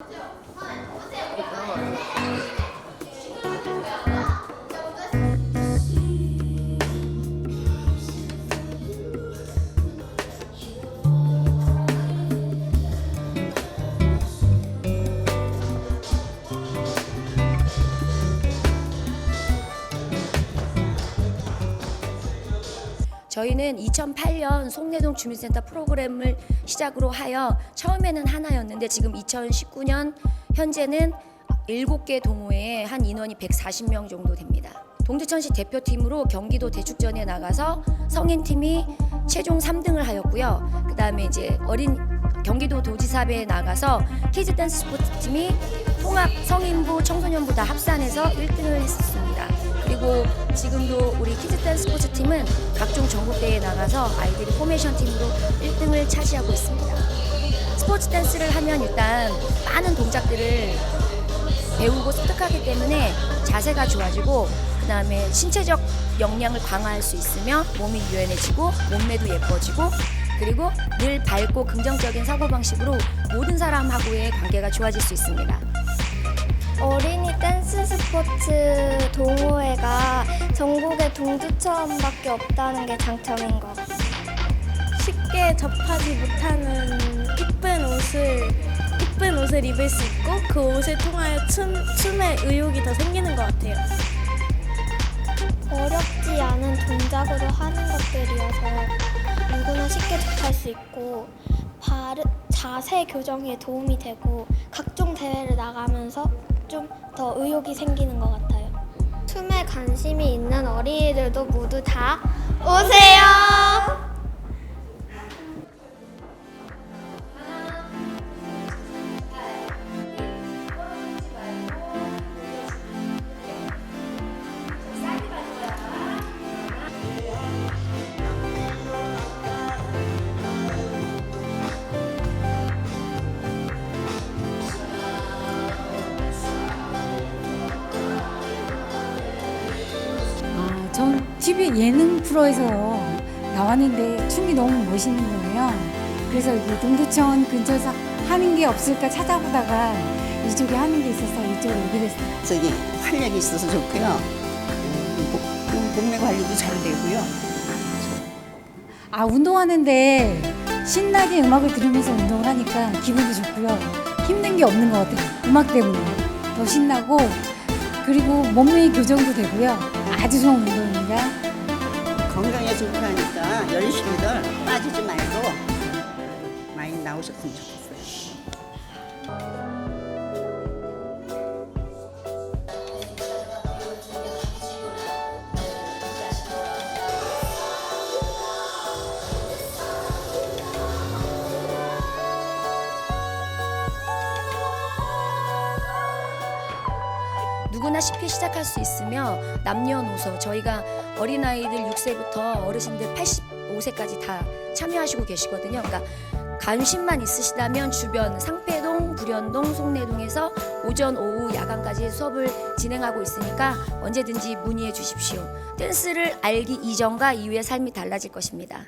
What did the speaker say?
네. 저희는 2008년 송내동 주민센터 프로그램을 시작으로 하여 처음에는 하나였는데 지금 2019년 현재는 7개 동호회에 한 인원이 140명 정도 됩니다. 동두천시 대표팀으로 경기도 대축전에 나가서 성인팀이 최종 3등을 하였고요. 그 다음에 이제 어린 경기도 도지사배에 나가서 키즈 댄스 스포츠팀이 통합 성인부 청소년부 다 합산해서 1등을 했었습니다. 지금도 우리 키즈 댄스 스포츠 팀은 각종 전국대회에 나가서 아이들이 포메이션 팀으로 1등을 차지하고 있습니다. 스포츠 댄스를 하면 일단 많은 동작들을 배우고 습득하기 때문에 자세가 좋아지고 그 다음에 신체적 역량을 강화할 수 있으며 몸이 유연해지고 몸매도 예뻐지고 그리고 늘 밝고 긍정적인 사고방식으로 모든 사람하고의 관계가 좋아질 수 있습니다. 어린이 댄스 스포츠 전국에 동두천밖에 없다는 게 장점인 것. 쉽게 접하지 못하는 이쁜 옷을 이쁜 옷을 입을 수 있고 그 옷을 통하여 춤 춤에 의욕이 더 생기는 것 같아요. 어렵지 않은 동작으로 하는 것들이어서 누구나 쉽게 접할 수 있고 바르, 자세 교정에 도움이 되고 각종 대회를 나가면서 좀 더 의욕이 생기는 것 같아요. 춤에 관심이 있는 어린이들도 모두 다 오세요. TV 예능 프로에서 나왔는데 춤이 너무 멋있는 거예요. 그래서 이 동두천 근처에서 하는 게 없을까 찾아보다가 이쪽에 하는 게 있어서 이쪽으로 오게 됐어요. 저기 활력이 있어서 좋고요. 음, 목- 몸매 관리도 잘 되고요. 아, 운동하는데 신나게 음악을 들으면서 운동을 하니까 기분도 좋고요. 힘든 게 없는 것 같아요. 음악 때문에. 더 신나고, 그리고 몸매 교정도 되고요. 아주 좋은 운동입니다. 건강에 좋다니까 열심히들 빠지지 말고 많이 나오셨으면 좋겠어요. 누구나 쉽게 시작할 수 있으며 남녀노소 저희가 어린아이들 6세부터 어르신들 85세까지 다 참여하시고 계시거든요. 그러니까 관심만 있으시다면 주변 상패동, 불현동, 송내동에서 오전, 오후, 야간까지 수업을 진행하고 있으니까 언제든지 문의해 주십시오. 댄스를 알기 이전과 이후의 삶이 달라질 것입니다.